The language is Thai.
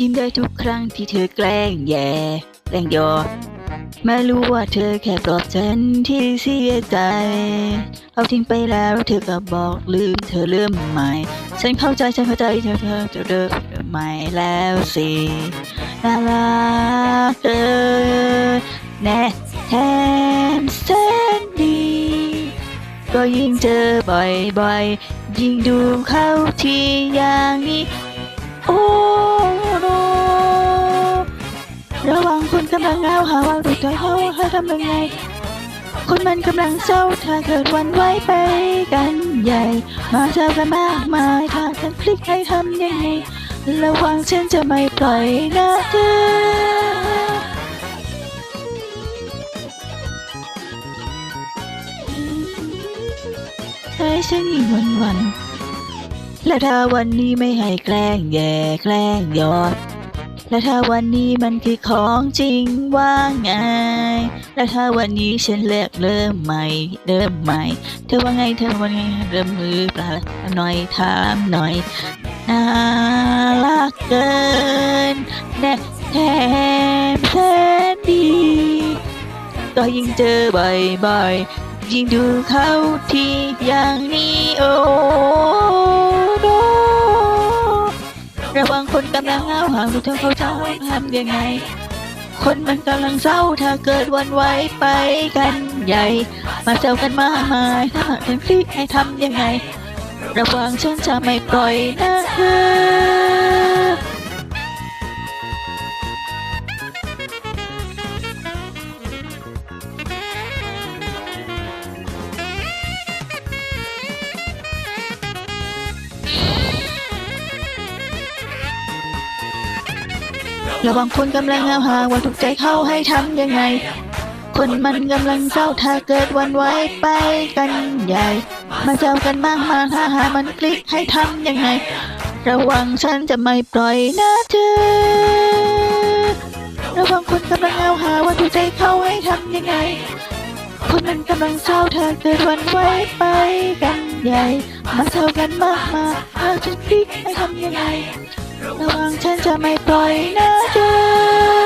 ยิ้มได้ทุกครั้งที่เธอแกล้งแย่แกล้งยอไม่รู้ว่าเธอแค่ปลอบฉันที่เสียใจ เอาทิ้งไปแล้วเธอก็บอกลืมเธอเริ่มใหม่ ฉันเข้าใจฉันเข้าใจเธอเธอเริ่มใหม่แล้วสิน่ารักเกินแน่แทนแสนดีก็ยิ่งเจอบ่อยๆ ยิ่งดูเข้าทีอย่างนี้ ระวังคนกำลังเงาหาว่าดูใจเขาให้ทำยังไงคนมันกำลังเศร้าถ้าเกิดวันไว้ไปกันใหญ่ มาเจอกันมากมายถ้าฉันพลิกให้ทำยังไงระวังฉันจะไม่ปล่อยนะเธอให้ฉันยิ่งวันวัน และถ้าวันนี้ไม่ให้แกล้งแย่แกล้งยอด และถ้าวันนี้มันคือของจริงว่าไง และถ้าวันนี้ฉันเลิกเริ่มใหม่ เริ่มใหม่ เธอว่าไงเธอว่าไงเริ่มมือเปล่าหน่อยถามหน่อยน่ารักเกินแน่แถมแสนดีก็ยิ่งเจอบ่อยๆยิ่งดูเขาทีอย่างนี้โอ้ คนกำลังเงาหาดูเธอเขาจะทำยังไง คนมันกำลังเศร้าถ้าเกิดวันไหว้ไปกันใหญ่ มาเซลกันมากมายถ้าหากเป็นคลิกให้ทำยังไง ระวังฉันจะไม่ปล่อยนะ ระวังคนกำลังเงาหาว่าถูกใจเข้าให้ทำยังไง คนมันกำลังเศร้าถ้าเกิดวันไหว้ไปกันใหญ่ มาเจ้ากันมากมาถ้าหามันคลิกให้ทำยังไง ระวังฉันจะไม่ปล่อยนะเธอ ระวังคนกำลังเงาหาว่าถูกใจเข้าให้ทำยังไง คนมันกำลังเศร้าถ้าเกิดวันไหว้ไปกันใหญ่ มาเจ้ากันมากมาถ้าฉันคลิกให้ทำยังไง ระวังฉันจะไม่ปล่อยนะเธอ